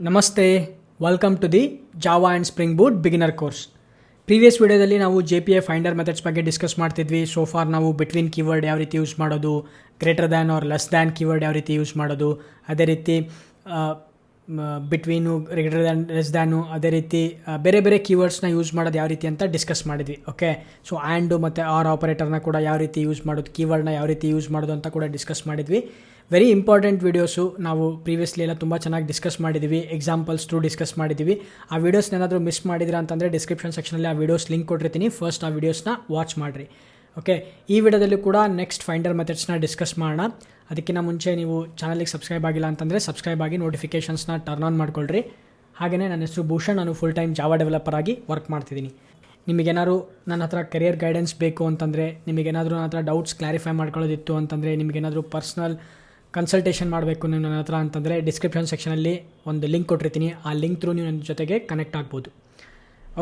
ನಮಸ್ತೆ welcome to the Java and Spring Boot beginner course previous ವಿಡಿಯೋದಲ್ಲಿ ನಾವು J P A finder methods ಬಗ್ಗೆ discuss ಮಾಡ್ತಿದ್ವಿ. So far ನಾವು ಬಿಟ್ವೀನ್ ಕೀವರ್ಡ್ ಯಾವ ರೀತಿ ಯೂಸ್ ಮಾಡೋದು greater than or less than keyword ಯಾವ ರೀತಿ ಯೂಸ್ ಮಾಡೋದು, ಅದೇ ರೀತಿ between greater than less than ಅದೇ ರೀತಿ ಬೇರೆ ಬೇರೆ ಕೀವರ್ಡ್ಸ್ನ ಯೂಸ್ ಮಾಡೋದು ಯಾವ ರೀತಿ ಅಂತ ಡಿಸ್ಕಸ್ ಮಾಡಿದ್ವಿ. ಓಕೆ ಸೊ ಆ್ಯಂಡು ಮತ್ತು ಆರ್ ಆಪರೇಟರ್ನ ಕೂಡ ಯಾವ ರೀತಿ ಯೂಸ್ ಮಾಡೋದು ಕೀವರ್ಡ್ನ ಯಾವ ರೀತಿ ಯೂಸ್ ಮಾಡೋದು ಅಂತ ಕೂಡ ಡಿಸ್ಕಸ್ ಮಾಡಿದ್ವಿ. ವೆರಿ ಇಂಪಾರ್ಟೆಂಟ್ ವೀಡಿಯೋಸು ನಾವು ಪ್ರೀವಿಯಸ್ಲಿ ಎಲ್ಲ ತುಂಬ ಚೆನ್ನಾಗಿ ಡಿಸ್ಕಸ್ ಮಾಡಿದ್ದೀವಿ ಎಕ್ಸಾಂಪಲ್ಸ್ ಥ್ರೂ ಡಿಸ್ಕಸ್ ಮಾಡಿದ್ದೀವಿ ಆ ವೀಡಿಯೋಸ್ನ ಏನಾದರೂ ಮಿಸ್ ಮಾಡಿದಿರಾ ಅಂತಂದರೆ ಡಿಸ್ಕ್ರಿಪ್ಷನ್ ಸೆಕ್ಷನಲ್ಲಿ ಆ ವೀಡಿಯೋಸ್ ಲಿಂಕ್ ಕೊಟ್ಟಿರ್ತೀನಿ. ಫಸ್ಟ್ ಆ ವೀಡಿಯೋಸ್ನ ವಾಚ್ ಮಾಡಿರಿ. ಓಕೆ ಈ ವಿಡಿಯೋದಲ್ಲಿ ಕೂಡ ನೆಕ್ಸ್ಟ್ ಫೈಂಡರ್ ಮೆಥಡ್ಸ್ನ ಡಿಸ್ಕಸ್ ಮಾಡೋಣ. ಅದಕ್ಕಿಂತ ಮುಂಚೆ ನೀವು ಚಾನಲಿಗೆ ಸಬ್ಸ್ಕ್ರೈಬ್ ಆಗಿಲ್ಲ ಅಂತಂದರೆ ಸಬ್ಸ್ಕ್ರೈಬ್ ಆಗಿ ನೋಟಿಫಿಕೇಷನ್ಸ್ನ ಟರ್ನ್ ಆನ್ ಮಾಡ್ಕೊಳ್ರಿ. ಹಾಗೆಯೇ ನನ್ನ ಹೆಸರು ಭೂಷಣ್. ನಾನು ಫುಲ್ ಟೈಮ್ ಜಾವ ಡೆವಲಪರ್ ಆಗಿ ವರ್ಕ್ ಮಾಡ್ತಿದ್ದೀನಿ. ನಿಮಗೇನಾದ್ರು ನನ್ನ ಹತ್ರ ಕೆರಿಯರ್ ಗೈಡೆನ್ಸ್ ಬೇಕು ಅಂತಂದರೆ, ನಿಮಗೇನಾದರೂ ನನ್ನ ಹತ್ರ ಡೌಟ್ಸ್ ಕ್ಲಾರಿಫೈ ಮಾಡ್ಕೊಳ್ಳೋದಿತ್ತು ಅಂತಂದರೆ, ನಿಮಗೇನಾದರೂ ಪರ್ಸ್ನಲ್ ಕನ್ಸಲ್ಟೇಷನ್ ಮಾಡಬೇಕು ನೀವು ನನ್ನ ಹತ್ರ ಅಂತಂದರೆ ಡಿಸ್ಕ್ರಿಪ್ಷನ್ ಸೆಕ್ಷನಲ್ಲಿ ಒಂದು ಲಿಂಕ್ ಕೊಟ್ಟಿರ್ತೀನಿ. ಆ ಲಿಂಕ್ ಥ್ರೂ ನೀವು ನನ್ನ ಜೊತೆಗೆ ಕನೆಕ್ಟ್ ಆಗ್ಬೋದು.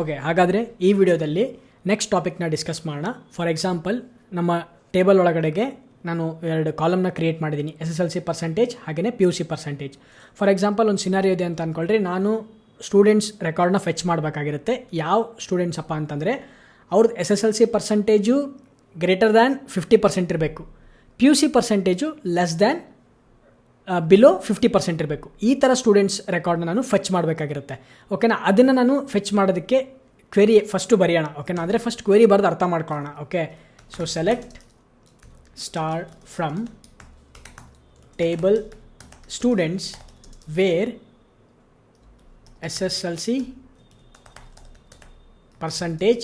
ಓಕೆ ಹಾಗಾದರೆ ಈ ವಿಡಿಯೋದಲ್ಲಿ ನೆಕ್ಸ್ಟ್ ಟಾಪಿಕ್ನ ಡಿಸ್ಕಸ್ ಮಾಡೋಣ. ಫಾರ್ ಎಕ್ಸಾಂಪಲ್ ನಮ್ಮ ಟೇಬಲ್ ಒಳಗಡೆಗೆ ನಾನು ಎರಡು ಕಾಲಮ್ನ ಕ್ರಿಯೇಟ್ ಮಾಡಿದ್ದೀನಿ. S S L C percentage ಹಾಗೆಯೇ P U C percentage for example ಒಂದು ಸಿನಾರಿಯೋ ಇದೆ ಅಂತ ಅಂದ್ಕೊಳ್ರಿ ನಾನು ಸ್ಟೂಡೆಂಟ್ಸ್ ರೆಕಾರ್ಡ್ನ ಫೆಚ್ ಮಾಡಬೇಕಾಗಿರುತ್ತೆ. ಯಾವ ಸ್ಟೂಡೆಂಟ್ಸ್ ಅಪ್ಪ ಅಂತಂದರೆ ಅವ್ರದ್ದು S S L C percentage greater than fifty percent ಇರಬೇಕು. P U C percentage less than below fifty percent ಇರಬೇಕು. ಈ ಥರ ಸ್ಟೂಡೆಂಟ್ಸ್ ರೆಕಾರ್ಡ್ನ ನಾನು ಫೆಚ್ ಮಾಡಬೇಕಾಗಿರುತ್ತೆ. ಓಕೆನಾ ಅದನ್ನು ನಾನು ಫೆಚ್ ಮಾಡೋದಕ್ಕೆ ಕ್ವೆರಿ ಫಸ್ಟು ಬರೆಯೋಣ. ಓಕೆನಾ ಅಂದರೆ ಫಸ್ಟ್ ಕ್ವೆರಿ ಬರೆದು ಅರ್ಥ ಮಾಡ್ಕೊಳ್ಳೋಣ. Okay so select star from table students where S S L C percentage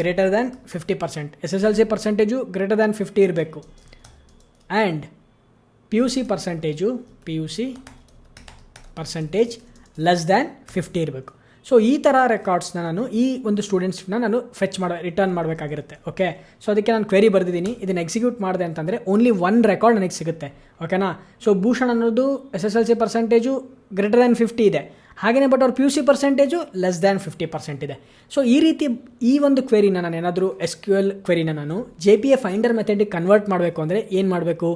greater than fifty percent S S L C percentage greater than fifty ಇರಬೇಕು. And P U C percentage P U C percentage less than fifty ಇರಬೇಕು. So ಈ ಥರ ರೆಕಾರ್ಡ್ಸ್ನ ನಾನು ಈ ಒಂದು ಸ್ಟೂಡೆಂಟ್ಸ್ನ ನಾನು fetch ಮಾಡ return ಮಾಡಬೇಕಾಗಿರುತ್ತೆ okay so ಅದಕ್ಕೆ ನಾನು ಕ್ವೆರಿ ಬರೆದಿದ್ದೀನಿ. ಇದನ್ನು ಎಕ್ಸಿಕ್ಯೂಟ್ ಮಾಡಿದೆ ಅಂತಂದರೆ ಓನ್ಲಿ ಒನ್ ರೆಕಾರ್ಡ್ ನನಗೆ ಸಿಗುತ್ತೆ ಓಕೆನಾ ಸೊ ಭೂಷಣ್ ಅನ್ನೋದು S S L C percentage greater than fifty ಇದೆ. ಹಾಗೆಯೇ ಬಟ್ ಅವ್ರ P U C percentage less than fifty percent ಇದೆ. ಸೊ ಈ ರೀತಿ ಈ ಒಂದು ಕ್ವೆರಿನ ನಾನು ಏನಾದರೂ ಎಸ್ ಕ್ಯೂ ಎಲ್ ಕ್ವೆರಿನ ನಾನು ಜೆ ಪಿ ಎ ಫೈಂಡರ್ ಮೆಥಡಿಗೆ ಕನ್ವರ್ಟ್ ಮಾಡಬೇಕು ಅಂದರೆ ಏನು ಮಾಡಬೇಕು?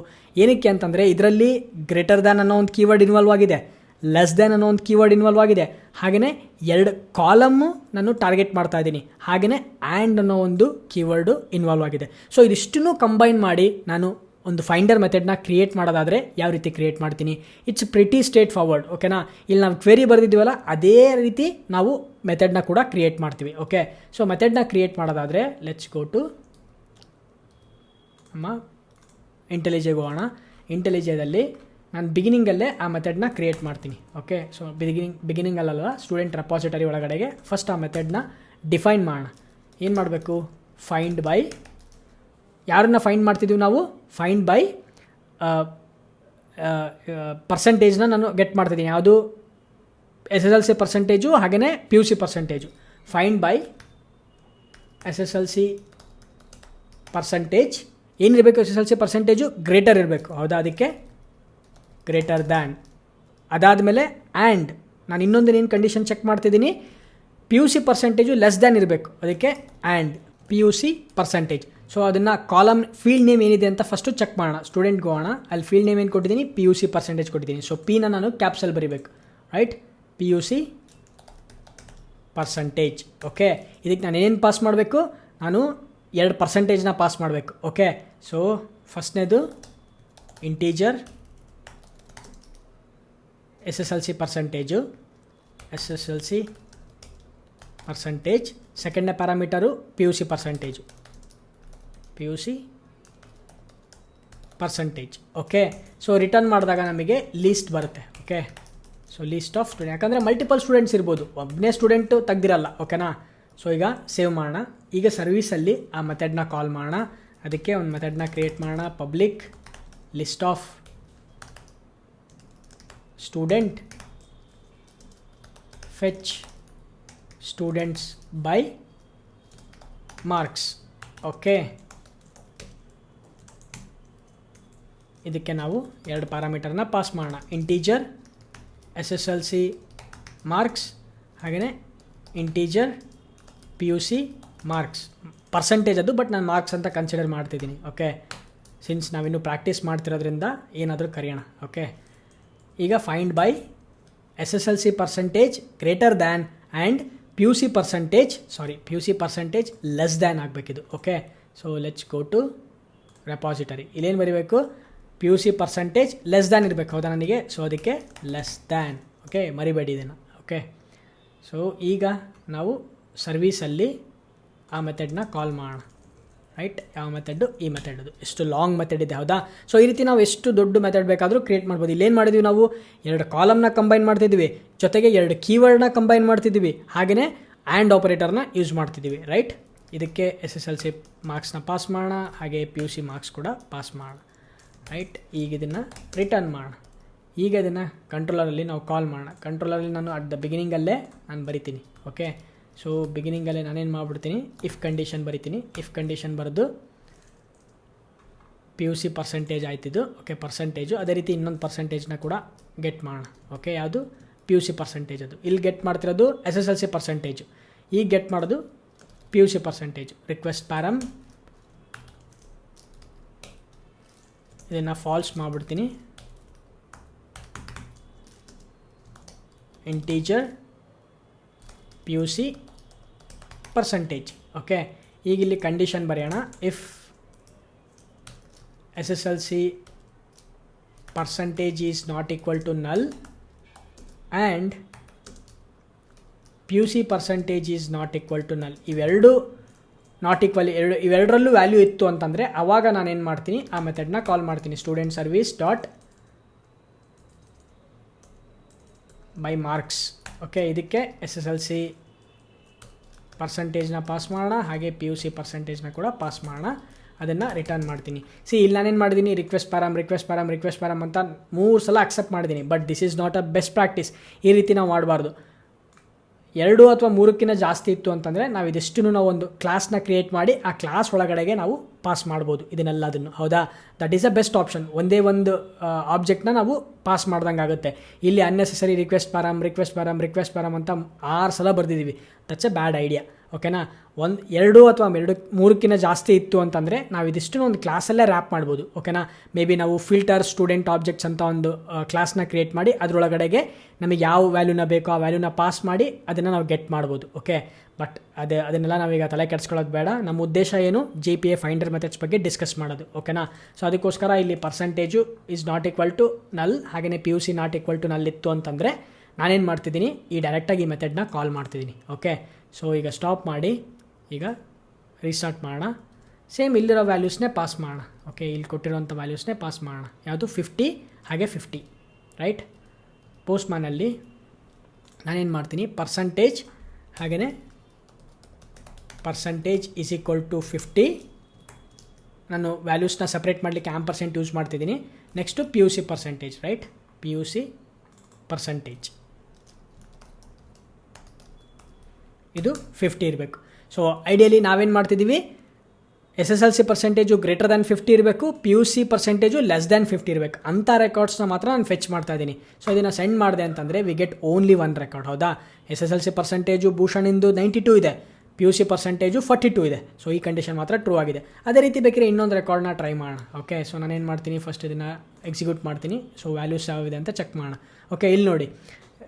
ಏನಕ್ಕೆ ಅಂತಂದರೆ ಇದರಲ್ಲಿ ಗ್ರೇಟರ್ ದ್ಯಾನ್ ಅನ್ನೋ ಒಂದು ಕೀವರ್ಡ್ ಇನ್ವಾಲ್ವ್ ಆಗಿದೆ. ಲೆಸ್ ದ್ಯಾನ್ ಅನ್ನೋ ಒಂದು ಕೀವರ್ಡ್ ಇನ್ವಾಲ್ವ್ ಆಗಿದೆ. ಹಾಗೆಯೇ ಎರಡು ಕಾಲಮ್ಮು ನಾನು ಟಾರ್ಗೆಟ್ ಮಾಡ್ತಾ ಇದ್ದೀನಿ. ಹಾಗೆಯೇ ಆ್ಯಂಡ್ ಅನ್ನೋ ಒಂದು ಕೀವರ್ಡು ಇನ್ವಾಲ್ವ್ ಆಗಿದೆ. ಸೊ ಇದಿಷ್ಟನ್ನು ಕಂಬೈನ್ ಮಾಡಿ ನಾನು ಒಂದು ಫೈಂಡರ್ ಮೆಥಡ್ನ ಕ್ರಿಯೇಟ್ ಮಾಡೋದಾದರೆ ಯಾವ ರೀತಿ ಕ್ರಿಯೇಟ್ ಮಾಡ್ತೀನಿ? ಇಟ್ಸ್ ಪ್ರಿಟಿ ಸ್ಟೇಟ್ ಫಾರ್ವರ್ಡ್ ಓಕೆನಾ ಇಲ್ಲಿ ನಾವು ಕ್ವೆರಿ ಬರೆದಿದ್ದೀವಲ್ಲ, ಅದೇ ರೀತಿ ನಾವು ಮೆಥಡ್ನ ಕೂಡ ಕ್ರಿಯೇಟ್ ಮಾಡ್ತೀವಿ ಓಕೆ ಸೊ ಮೆಥಡ್ನ ಕ್ರಿಯೇಟ್ ಮಾಡೋದಾದರೆ ಲೆಟ್ಸ್ ಗೋ ಟು ನಮ್ಮ ಇಂಟೆಲಿಜೆಗೆ ಹೋಗೋಣ. ಇಂಟೆಲಿಜೆದಲ್ಲಿ ನಾನು ಬಿಗಿನಿಂಗಲ್ಲೇ ಆ ಮೆಥಡ್ನ ಕ್ರಿಯೇಟ್ ಮಾಡ್ತೀನಿ ಓಕೆ ಸೊ ಬಿಗಿನಿಂಗ್ ಬಿಗಿನಿಂಗಲ್ಲ ಸ್ಟೂಡೆಂಟ್ ರೆಪಾಸಿಟರಿ ಒಳಗಡೆಗೆ ಫಸ್ಟ್ ಆ ಮೆಥಡ್ನ ಡಿಫೈನ್ ಮಾಡೋಣ. ಏನು ಮಾಡಬೇಕು? ಫೈಂಡ್ ಬೈ ಯಾರನ್ನ ಫೈಂಡ್ ಮಾಡ್ತಿದ್ದೀವಿ ನಾವು? ಫೈಂಡ್ ಬೈ ಪರ್ಸೆಂಟೇಜ್ನ ನಾನು ಗೆಟ್ ಮಾಡ್ತಿದ್ದೀನಿ ಯಾವುದು? S S L C percentage ಹಾಗೆಯೇ P U C percentage find by S S L C percentage ಏನಿರಬೇಕು S S L C percentage greater ಇರಬೇಕು. ಹೌದಾ ಅದಕ್ಕೆ? ಗ್ರೇಟರ್ ದ್ಯಾನ್ ಅದಾದಮೇಲೆ ಆ್ಯಂಡ್ ನಾನು ಇನ್ನೊಂದು ಏನು ಕಂಡೀಷನ್ ಚೆಕ್ ಮಾಡ್ತಿದ್ದೀನಿ P U C percentage less than ಇರಬೇಕು. ಅದಕ್ಕೆ and P U C percentage so ಅದನ್ನು ಕಾಲಮ್ ಫೀಲ್ಡ್ ನೇಮ್ ಏನಿದೆ ಅಂತ ಫಸ್ಟು ಚೆಕ್ ಮಾಡೋಣ. ಸ್ಟೂಡೆಂಟ್ಗೆ ಹೋಗೋಣ ಅಲ್ಲಿ ಫೀಲ್ಡ್ ನೇಮ್ ಏನು ಕೊಟ್ಟಿದ್ದೀನಿ? ಪಿ ಯು ಸಿ ಪರ್ಸೆಂಟೇಜ್ ಕೊಟ್ಟಿದ್ದೀನಿ. ಸೊ ಪಿನ ನಾನು ಕ್ಯಾಪ್ಸಲ್ಲಿ ಬರಿಬೇಕು. Right P U C percentage okay ಇದಕ್ಕೆ ನಾನು ಏನು ಪಾಸ್ ಮಾಡಬೇಕು? ನಾನು ಎರಡು ಪರ್ಸೆಂಟೇಜ್ನ ಪಾಸ್ ಮಾಡಬೇಕು. Okay so ಫಸ್ಟ್ನೇದು integer S S L C percentage S S L C percentage ಸೆಕೆಂಡ್ನೇ parameter P U C percentage P U C percentage okay so return ಮಾಡಿದಾಗ ನಮಗೆ ಲೀಸ್ಟ್ ಬರುತ್ತೆ okay so list of student ಯಾಕಂದರೆ multiple students ಇರ್ಬೋದು. ಒಬ್ಬನೇ student ತೆಗ್ದಿರಲ್ಲ ಓಕೆನಾ so ಈಗ save ಮಾಡೋಣ. ಈಗ ಸರ್ವೀಸಲ್ಲಿ ಆ ಮೆಥಡ್ನ ಕಾಲ್ ಮಾಡೋಣ. ಅದಕ್ಕೆ ಒಂದು ಮೆಥಡ್ನ ಕ್ರಿಯೇಟ್ ಮಾಡೋಣ. Public list of student fetch students by marks okay ಇದಕ್ಕೆ ನಾವು ಎರಡು ಪ್ಯಾರಾಮೀಟರ್ನ ಪಾಸ್ ಮಾಡೋಣ. Integer S S L C marks ಹಾಗೆಯೇ integer P U C marks percentage ಅದು ಬಟ್ ನಾನು ಮಾರ್ಕ್ಸ್ ಅಂತ ಕನ್ಸಿಡರ್ ಮಾಡ್ತಿದ್ದೀನಿ ಓಕೆ ಸಿನ್ಸ್ ನಾವಿನ್ನು ಪ್ರಾಕ್ಟೀಸ್ ಮಾಡ್ತಿರೋದ್ರಿಂದ ಏನಾದರೂ ಕರೆಯೋಣ ಓಕೆ ಈಗ find by S S L C percentage greater than and P U C percentage sorry P U C percentage less than ಆಗಬೇಕಿದು okay so let's go to repository ಇಲ್ಲೇನು ಬರೀಬೇಕು? P U C percentage less than ಇರಬೇಕು, ಹೌದಾ ನನಗೆ? So ಅದಕ್ಕೆ less than okay ಮರಿಬೇಡಿ ಇದನ್ನು. Okay so ಈಗ ನಾವು ಸರ್ವೀಸಲ್ಲಿ ಆ ಮೆಥಡ್ನ ಕಾಲ್ ಮಾಡೋಣ. ರೈಟ್ ಯಾವ ಮೆಥಡ್ಡು ಈ ಮೆಥಡ್ದು ಎಷ್ಟು ಲಾಂಗ್ ಮೆಥಡ್ ಇದೆ, ಹೌದಾ? ಸೊ ಈ ರೀತಿ ನಾವು ಎಷ್ಟು ದೊಡ್ಡ ಮೆಥಡ್ ಬೇಕಾದರೂ ಕ್ರಿಯೇಟ್ ಮಾಡ್ಬೋದು. ಇಲ್ಲೇನು ಮಾಡಿದ್ವಿ ನಾವು? ಎರಡು ಕಾಲಮ್ನ ಕಂಬೈನ್ ಮಾಡ್ತಿದ್ವಿ. ಜೊತೆಗೆ ಎರಡು ಕೀವರ್ಡ್ನ ಕಂಬೈನ್ ಮಾಡ್ತಿದ್ವಿ. ಹಾಗೆಯೇ ಆ್ಯಂಡ್ ಆಪರೇಟರ್ನ ಯೂಸ್ ಮಾಡ್ತಿದ್ದೀವಿ ರೈಟ್ ಇದಕ್ಕೆ ಎಸ್ ಎಸ್ ಎಲ್ ಸಿ ಮಾರ್ಕ್ಸ್ನ ಪಾಸ್ ಮಾಡೋಣ. ಹಾಗೆ ಪಿ ಯು ಸಿ ಮಾರ್ಕ್ಸ್ ಕೂಡ ಪಾಸ್ ಮಾಡೋಣ. ರೈಟ್ ಈಗ ಇದನ್ನು ರಿಟರ್ನ್ ಮಾಡೋಣ. ಈಗ ಇದನ್ನು ಕಂಟ್ರೋಲರಲ್ಲಿ ನಾವು ಕಾಲ್ ಮಾಡೋಣ. ಕಂಟ್ರೋಲರಲ್ಲಿ ನಾನು ಅಟ್ ದ ಬಿಗಿನಿಂಗಲ್ಲೇ ನಾನು ಬರಿತೀನಿ. ಓಕೆ ಸೊ ಬಿಗಿನಿಂಗಲ್ಲೇ ನಾನೇನು ಮಾಡಿಬಿಡ್ತೀನಿ? ಇಫ್ ಕಂಡೀಷನ್ ಬರಿತೀನಿ. ಇಫ್ ಕಂಡೀಷನ್ ಬರೆದು ಪಿ ಯು ಸಿ ಪರ್ಸೆಂಟೇಜ್ ಆಯ್ತಿದ್ದು ಓಕೆ ಪರ್ಸೆಂಟೇಜು ಅದೇ ರೀತಿ ಇನ್ನೊಂದು ಪರ್ಸೆಂಟೇಜ್ನ ಕೂಡ ಗೆಟ್ ಮಾಡೋಣ. ಓಕೆ ಯಾವುದು? ಪಿ ಯು ಸಿ ಪರ್ಸೆಂಟೇಜ್ ಅದು. ಇಲ್ಲಿ ಗೆಟ್ ಮಾಡ್ತಿರೋದು S S L C percentage ಈಗ ಗೆಟ್ ಮಾಡೋದು P U C percentage request param ಇದನ್ನು ಫಾಲ್ಸ್ ಮಾಡಿಬಿಡ್ತೀನಿ. Integer P U C percentage okay ಈಗ ಇಲ್ಲಿ ಕಂಡೀಷನ್ ಬರೆಯೋಣ. If S S L C percentage is not equal to null and P U C percentage is not equal to null ಇವೆರಡು not equal ಎರಡು, ಇವೆರಡರಲ್ಲೂ value ಇತ್ತು ಅಂತಂದರೆ ಆವಾಗ ನಾನೇನು ಮಾಡ್ತೀನಿ, ಆ ಮೆಥಡ್ನ ಕಾಲ್ ಮಾಡ್ತೀನಿ. Student service dot by marks okay ಇದಕ್ಕೆ ಎಸ್ ಎಸ್ ಎಲ್ ಸಿ ಪರ್ಸಂಟೇಜ್ನ ಪಾಸ್ ಮಾಡೋಣ, ಹಾಗೆ ಪಿ ಯು ಸಿ ಪರ್ಸಂಟೇಜ್ನ ಕೂಡ ಪಾಸ್ ಮಾಡೋಣ. ಅದನ್ನು ರಿಟರ್ನ್ ಮಾಡ್ತೀನಿ. ಸಿ ಇಲ್ಲಿ ನಾನೇನು ಮಾಡಿದ್ದೀನಿ request param request param request param ಅಂತ ಮೂರು ಸಲ ಅಕ್ಸೆಪ್ಟ್ ಮಾಡಿದ್ದೀನಿ but this is not a best practice ಈ ರೀತಿ ನಾವು ಮಾಡಬಾರ್ದು. ಎರಡು ಅಥವಾ ಮೂರಕ್ಕಿಂತ ಜಾಸ್ತಿ ಇತ್ತು ಅಂತಂದರೆ ನಾವು ಇದಿಷ್ಟು ನಾವು ಒಂದು ಕ್ಲಾಸ್ನ ಕ್ರಿಯೇಟ್ ಮಾಡಿ ಆ ಕ್ಲಾಸ್ ಒಳಗಡೆಗೆ ನಾವು ಪಾಸ್ ಮಾಡ್ಬೋದು ಇದನ್ನೆಲ್ಲದನ್ನು. ಹೌದಾ? That is a best option ಒಂದೇ ಒಂದು ಆಬ್ಜೆಕ್ಟ್ನ ನಾವು ಪಾಸ್ ಮಾಡ್ದಂಗೆ ಆಗುತ್ತೆ. ಇಲ್ಲಿ unnecessary request param request param request param ಅಂತ ಆರು ಸಲ ಬರೆದಿದ್ದೀವಿ ದಟ್ಸ್ ಎ ಬ್ಯಾಡ್ ಐಡಿಯಾ ಓಕೆನಾ? ಒಂದು ಎರಡು ಅಥವಾ ಎರಡು ಮೂರಕ್ಕಿಂತ ಜಾಸ್ತಿ ಇತ್ತು ಅಂತಂದರೆ ನಾವು ಇದಿಷ್ಟು ಒಂದು ಕ್ಲಾಸಲ್ಲೇ ರ್ಯಾಪ್ ಮಾಡ್ಬೋದು, ಓಕೆನಾ? ಮೇ ಬಿ ನಾವು ಫಿಲ್ಟರ್ ಸ್ಟೂಡೆಂಟ್ ಆಬ್ಜೆಕ್ಟ್ಸ್ ಅಂತ ಒಂದು ಕ್ಲಾಸ್ನ ಕ್ರಿಯೇಟ್ ಮಾಡಿ ಅದರೊಳಗಡೆಗೆ ನಮಗೆ ಯಾವ ವ್ಯಾಲ್ಯೂನ ಬೇಕೋ ಆ ವ್ಯಾಲ್ಯೂನ ಪಾಸ್ ಮಾಡಿ ಅದನ್ನು ನಾವು ಗೆಟ್ ಮಾಡ್ಬೋದು, ಓಕೆ? ಬಟ್ ಅದೇ, ಅದನ್ನೆಲ್ಲ ನಾವೀಗ ತಲೆ ಕೆಡಿಸ್ಕೊಳ್ಳೋದು ಬೇಡ. ನಮ್ಮ ಉದ್ದೇಶ ಏನು? G P A finder methods ಬಗ್ಗೆ ಡಿಸ್ಕಸ್ ಮಾಡೋದು, ಓಕೆನಾ? ಸೊ ಅದಕ್ಕೋಸ್ಕರ ಇಲ್ಲಿ percentage is not equal to null ಹಾಗೆಯೇ P U C not equal to null ಇತ್ತು ಅಂತಂದರೆ ನಾನೇನು ಮಾಡ್ತಿದ್ದೀನಿ? ಈ ಡೈರೆಕ್ಟಾಗಿ ಈ ಮೆಥಡ್ನ ಕಾಲ್ ಮಾಡ್ತಿದ್ದೀನಿ, ಓಕೆ? ಸೊ ಈಗ ಸ್ಟಾಪ್ ಮಾಡಿ. ಈಗ ರೀಸ್ಟಾರ್ಟ್ ಮಾಡೋಣ. ಸೇಮ್ ಇಲ್ಲಿರೋ ವ್ಯಾಲ್ಯೂಸ್ನೇ ಪಾಸ್ ಮಾಡೋಣ. ಓಕೆ ಇಲ್ಲಿ ಕೊಟ್ಟಿರೋಂಥ ವ್ಯಾಲ್ಯೂಸ್ನೇ ಪಾಸ್ ಮಾಡೋಣ. ಯಾವುದು? ಫಿಫ್ಟಿ ಹಾಗೆ ಫಿಫ್ಟಿ ರೈಟ್ ಪೋಸ್ಟ್ ಮ್ಯಾನಲ್ಲಿ ನಾನೇನು ಮಾಡ್ತೀನಿ? ಪರ್ಸಂಟೇಜ್ ಹಾಗೆಯೇ percentage is equal to fifty ನಾನು ವ್ಯಾಲ್ಯೂಸ್ನ ಸಪ್ರೇಟ್ ಮಾಡಲಿಕ್ಕೆ ಆ್ಯಮ್ ಪರ್ಸೆಂಟ್ ಯೂಸ್ ಮಾಡ್ತಿದ್ದೀನಿ. Next P U C percentage right P U C percentage ಇದು ಫಿಫ್ಟಿ ಇರಬೇಕು. ಸೊ ಐಡಿಯಲಿ ನಾವೇನು ಮಾಡ್ತಿದ್ದೀವಿ S S L C percentage greater than fifty ಇರಬೇಕು P U C percentage less than fifty ಇರಬೇಕು. ಅಂಥ ರೆಕಾರ್ಡ್ಸ್ನ ಮಾತ್ರ ನಾನು ಫೆಚ್ ಮಾಡ್ತಾ ಇದ್ದೀನಿ ಸೊ ಇದನ್ನು ಸೆಂಡ್ ಮಾಡಿದೆ ಅಂತಂದರೆ we get only one record ಹೌದಾ? S S L C percentage ಭೂಷಣಿಂದು ninety two ಇದೆ P U C percentage forty two ಇದೆ. ಸೊ ಈ ಕಂಡೀಷನ್ ಮಾತ್ರ ಟ್ರೂ ಆಗಿದೆ. ಅದೇ ರೀತಿ ಬೇಕಿದ್ರೆ ಇನ್ನೊಂದು ರೆಕಾರ್ಡ್ನ ಟ್ರೈ ಮಾಡೋಣ. ಓಕೆ ಸೊ ನಾನೇನು ಮಾಡ್ತೀನಿ? ಫಸ್ಟ್ ಇದನ್ನು ಎಕ್ಸಿಕ್ಯೂಟ್ ಮಾಡ್ತೀನಿ. ಸೊ ವ್ಯಾಲ್ಯೂಸ್ ಯಾವಿದೆ ಅಂತ ಚೆಕ್ ಮಾಡೋಣ. ಓಕೆ ಇಲ್ಲಿ ನೋಡಿ.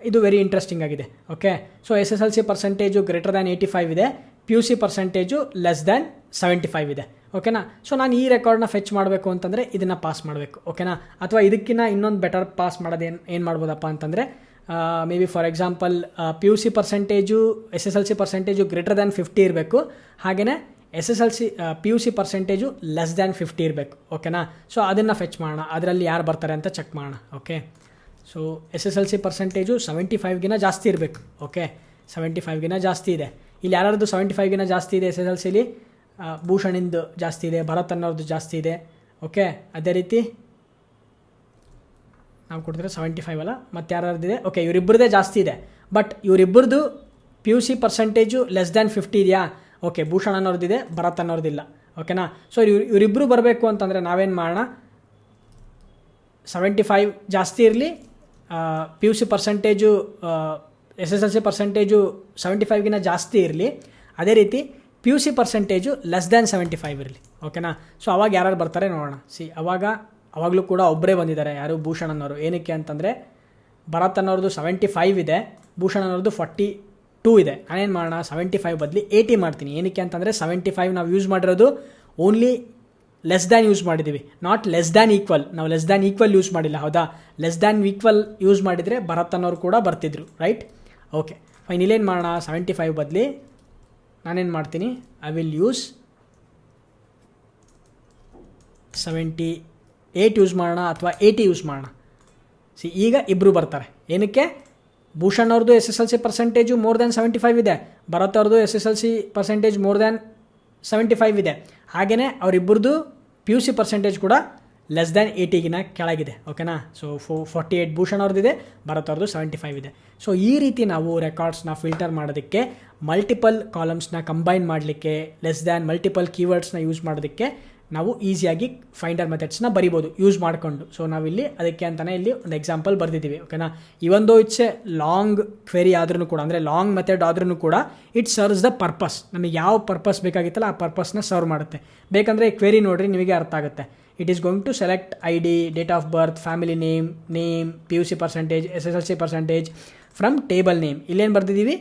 ಇದು ವೆರಿ ಇಂಟ್ರೆಸ್ಟಿಂಗ್ ಆಗಿದೆ okay so S S L C percentage greater than eighty five ಇದೆ P U C percentage less than seventy five ಇದೆ ಓಕೆನಾ ಸೊ ನಾನು ಈ ರೆಕಾರ್ಡ್ನ ಫೆಚ್ ಮಾಡಬೇಕು ಅಂತಂದರೆ ಇದನ್ನು ಪಾಸ್ ಮಾಡಬೇಕು ಓಕೆನಾ ಅಥವಾ ಇದಕ್ಕಿಂತ ಇನ್ನೊಂದು ಬೆಟರ್ ಪಾಸ್ ಮಾಡೋದೇನು ಏನು ಮಾಡ್ಬೋದಪ್ಪ ಅಂತಂದರೆ may be for example P U C percentage S S L C percentage greater than fifty ಇರಬೇಕು ಹಾಗೆಯೇ S S L C P U C percentage less than fifty ಇರಬೇಕು ಓಕೆನಾ ಸೊ ಅದನ್ನು ಫೆಚ್ ಮಾಡೋಣ, ಅದರಲ್ಲಿ ಯಾರು ಬರ್ತಾರೆ ಅಂತ ಚೆಕ್ ಮಾಡೋಣ okay so S S L C percentage seventy ಫೈವ್ಗಿನ ಜಾಸ್ತಿ ಇರಬೇಕು ಓಕೆ ಸೆವೆಂಟಿ ಫೈವ್ಗಿನ ಜಾಸ್ತಿ ಇದೆ. ಇಲ್ಲಿ ಯಾರ್ದು ಸೆವೆಂಟಿ ಫೈವ್ಗಿನ ಜಾಸ್ತಿ ಇದೆ ಎಸ್ ಎಸ್ ಎಲ್ ಸಿಲಿ ಭೂಷಣಿಂದು ಜಾಸ್ತಿ ಇದೆ, ಭರತ್ ಅನ್ನೋರ್ದು ಜಾಸ್ತಿ ಇದೆ ಓಕೆ ಅದೇ ರೀತಿ ನಾವು ಕೊಡ್ತಿರೋ ಸೆವೆಂಟಿ ಫೈವ್ ಅಲ್ಲ? ಮತ್ತು ಯಾರ್ಯಾರ್ದಿದೆ? ಓಕೆ ಇವರಿಬ್ಬರದೇ ಜಾಸ್ತಿ ಇದೆ. But ಇವರಿಬ್ಬರದು P U C percentage less than fifty ಇದೆಯಾ? ಓಕೆ ಭೂಷಣ್ ಅನ್ನೋರ್ದಿದೆ, ಭರತ್ ಅನ್ನೋರ್ದಿಲ್ಲ ಓಕೆನಾ ಸೊ ಇವ್ರು ಇವರಿಬ್ಬರು ಬರಬೇಕು ಅಂತಂದರೆ ನಾವೇನು ಮಾಡೋಣ? ಸೆವೆಂಟಿ ಫೈವ್ ಜಾಸ್ತಿ ಇರಲಿ P U C percentage S S L C percentage seventy ಫೈವ್ಗಿಂತ ಜಾಸ್ತಿ ಇರಲಿ. ಅದೇ ರೀತಿ P U C percentage less than seventy five ಇರಲಿ ಓಕೆನಾ ಸೊ ಅವಾಗ ಯಾರು ಬರ್ತಾರೆ ನೋಡೋಣ. ಸಿ ಅವಾಗ, ಅವಾಗಲೂ ಕೂಡ ಒಬ್ಬರೇ ಬಂದಿದ್ದಾರೆ. ಯಾರು? ಭೂಷಣ್ ಅನ್ನೋರು ಏನಕ್ಕೆ ಅಂತಂದರೆ ಭರತ್ ಅನ್ನೋರ್ದು ಸೆವೆಂಟಿ ಫೈವ್ ಇದೆ ಭೂಷಣ್ ಅನ್ನೋರ್ದು ಫಾರ್ಟಿ ಟೂ ಇದೆ. ನಾನೇನು ಮಾಡೋಣ? ಸೆವೆಂಟಿ ಫೈವ್ ಬದಲಿ ಏಯ್ಟಿ ಮಾಡ್ತೀನಿ. ಏನಕ್ಕೆ ಅಂತಂದರೆ ಸೆವೆಂಟಿ ಫೈವ್ ನಾವು ಯೂಸ್ ಮಾಡಿರೋದು ಓನ್ಲಿ ಲೆಸ್ ದ್ಯಾನ್ ಯೂಸ್ ಮಾಡಿದ್ದೀವಿ ನಾಟ್ ಲೆಸ್ ದ್ಯಾನ್ ಈಕ್ವಲ್ ನಾವು ಲೆಸ್ ದ್ಯಾನ್ ಈಕ್ವಲ್ ಯೂಸ್ ಮಾಡಿಲ್ಲ. ಹೌದಾ? ಲೆಸ್ ದ್ಯಾನ್ ಈಕ್ವಲ್ ಯೂಸ್ ಮಾಡಿದರೆ ಭರತ್ ಅನ್ನೋರು ಕೂಡ ಬರ್ತಿದ್ರು ರೈಟ್ ಓಕೆ ಫೈನ್ ಇಲ್ಲೇನು ಮಾಡೋಣ? ಸೆವೆಂಟಿ ಫೈವ್ ಬದಲಿ. ನಾನೇನು ಮಾಡ್ತೀನಿ? I will use seventy eight use ಮಾಡೋಣ ಅಥವಾ ಏಯ್ಟಿ ಯೂಸ್ ಮಾಡೋಣ? ಸಿ ಈಗ ಇಬ್ಬರು ಬರ್ತಾರೆ. ಏನಕ್ಕೆ? ಭೂಷಣ್ ಅವ್ರದ್ದು S S L C percentage more than seventy five ಇದೆ. ಭರತ್ ಅವ್ರದ್ದು S S L C percentage more than seventy five ಇದೆ. ಹಾಗೆಯೇ ಅವರಿಬ್ಬರದು ಪಿ ಯು ಸಿ ಪರ್ಸೆಂಟೇಜ್ ಕೂಡ ಲೆಸ್ ದ್ಯಾನ್ ಏಯ್ಟಿಗಿನ ಕೆಳಗಿದೆ ಓಕೆನಾ so four forty eight Bhushan ಅವ್ರದ್ದಿದೆ, Bharat ಅವ್ರದ್ದು ಸೆವೆಂಟಿ ಫೈವ್ ಇದೆ. ಸೊ ಈ ರೀತಿ ನಾವು ರೆಕಾರ್ಡ್ಸ್ನ ಫಿಲ್ಟರ್ ಮಾಡೋದಕ್ಕೆ ಮಲ್ಟಿಪಲ್ ಕಾಲಮ್ಸ್ನ ಕಂಬೈನ್ ಮಾಡಲಿಕ್ಕೆ ಲೆಸ್ ದ್ಯಾನ್ ಮಲ್ಟಿಪಲ್ ಕೀವರ್ಡ್ಸ್ನ ಯೂಸ್ ಮಾಡೋದಕ್ಕೆ ನಾವು ಈಸಿಯಾಗಿ ಫೈಂಡರ್ ಮೆಥಡ್ಸ್ನ ಬರಿಬೋದು ಯೂಸ್ ಮಾಡಿಕೊಂಡು. ಸೊ ನಾವಿಲ್ಲಿ ಅದಕ್ಕೆ ಅಂತಲೇ ಇಲ್ಲಿ ಒಂದು ಎಕ್ಸಾಂಪಲ್ ಬರೆದಿದ್ದೀವಿ ಓಕೆನಾ ಇವೊಂದು ಇಟ್ಸ್ ಎ ಲಾಂಗ್ ಕ್ವೆರಿ ಆದ್ರೂ ಕೂಡ, ಅಂದರೆ ಲಾಂಗ್ ಮೆಥಡ್ ಆದ್ರೂ ಕೂಡ ಇಟ್ ಸರ್ವ್ಸ್ ದ ಪರ್ಪಸ್ ನಮಗೆ ಯಾವ ಪರ್ಪಸ್ ಬೇಕಾಗಿತ್ತಲ್ಲ, ಆ ಪರ್ಪಸ್ನ ಸರ್ವ್ ಮಾಡುತ್ತೆ. ಬೇಕಂದರೆ ಕ್ವೆರಿ ನೋಡಿರಿ, ನಿಮಗೆ ಅರ್ಥ ಆಗುತ್ತೆ. It is going to select I D date of birth family name name P U C percentage S S L C percentage from table name ಇಲ್ಲೇನು ಬರ್ದಿದ್ದೀವಿ?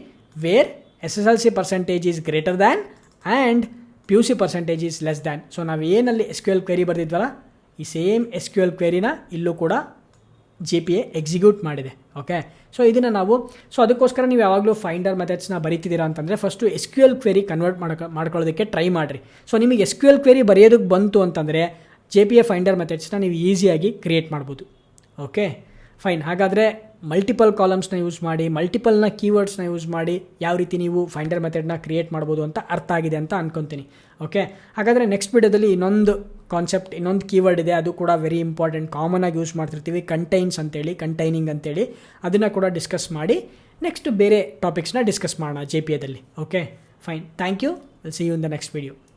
Where S S L C percentage is greater than and P U C percentage is less than so ನಾವು ಏನಲ್ಲಿ S Q L query ಬರ್ದಿದ್ವಲ್ಲ, ಈ same S Q L ಕ್ವೆರಿನ ಇಲ್ಲೂ ಕೂಡ J P A execute ಮಾಡಿದೆ. Okay so ಇದನ್ನು ನಾವು ಸೊ ಅದಕ್ಕೋಸ್ಕರ ನೀವು ಯಾವಾಗಲೂ ಫೈಂಡರ್ ಮೆಥಡ್ಸ್ನ ಬರೀತಿದ್ದೀರಾ ಅಂತಂದರೆ first S Q L query convert ಮಾಡ್ಕೊ, ಮಾಡ್ಕೊಳ್ಳೋದಕ್ಕೆ ಟ್ರೈ ಮಾಡಿರಿ. ಸೊ ನಿಮಗೆ ಎಸ್ ಕ್ಯೂ ಎಲ್ ಕ್ವೆರಿ ಬರೆಯೋದಕ್ಕೆ ಬಂತು ಅಂತಂದರೆ ಜೆ ಪಿ ಎ ಫೈಂಡರ್ ಮೆಥಡ್ಸ್ನ ನೀವು ಈಸಿಯಾಗಿ ಕ್ರಿಯೇಟ್ ಮಾಡ್ಬೋದು. ಓಕೆ ಫೈನ್ ಹಾಗಾದರೆ ಮಲ್ಟಿಪಲ್ ಕಾಲಮ್ಸ್ನ ಯೂಸ್ ಮಾಡಿ ಮಲ್ಟಿಪಲ್ನ ಕೀವರ್ಡ್ಸ್ನ ಯೂಸ್ ಮಾಡಿ ಯಾವ ರೀತಿ ನೀವು ಫೈಂಡರ್ ಮೆಥಡ್ನ ಕ್ರಿಯೇಟ್ ಮಾಡ್ಬೋದು ಅಂತ ಅರ್ಥ ಆಗಿದೆ ಅಂತ ಅನ್ಕೊತೀನಿ. ಓಕೆ ಹಾಗಾದರೆ ನೆಕ್ಸ್ಟ್ ವಿಡಿಯೋದಲ್ಲಿ ಇನ್ನೊಂದು ಕಾನ್ಸೆಪ್ಟ್ ಇನ್ನೊಂದು ಕೀವರ್ಡ್ ಇದೆ. ಅದು ಕೂಡ ವೆರಿ ಇಂಪಾರ್ಟೆಂಟ್ ಕಾಮನಾಗಿ ಯೂಸ್ ಮಾಡ್ತಿರ್ತೀವಿ. ಕಂಟೈನ್ಸ್ ಅಂತೇಳಿ ಕಂಟೈನಿಂಗ್ ಅಂತೇಳಿ. ಅದನ್ನು ಕೂಡ ಡಿಸ್ಕಸ್ ಮಾಡಿ ನೆಕ್ಸ್ಟ್ ಬೇರೆ ಟಾಪಿಕ್ಸ್ನ ಡಿಸ್ಕಸ್ ಮಾಡೋಣ J P ಎದಲ್ಲಿ okay fine thank you see you in the next video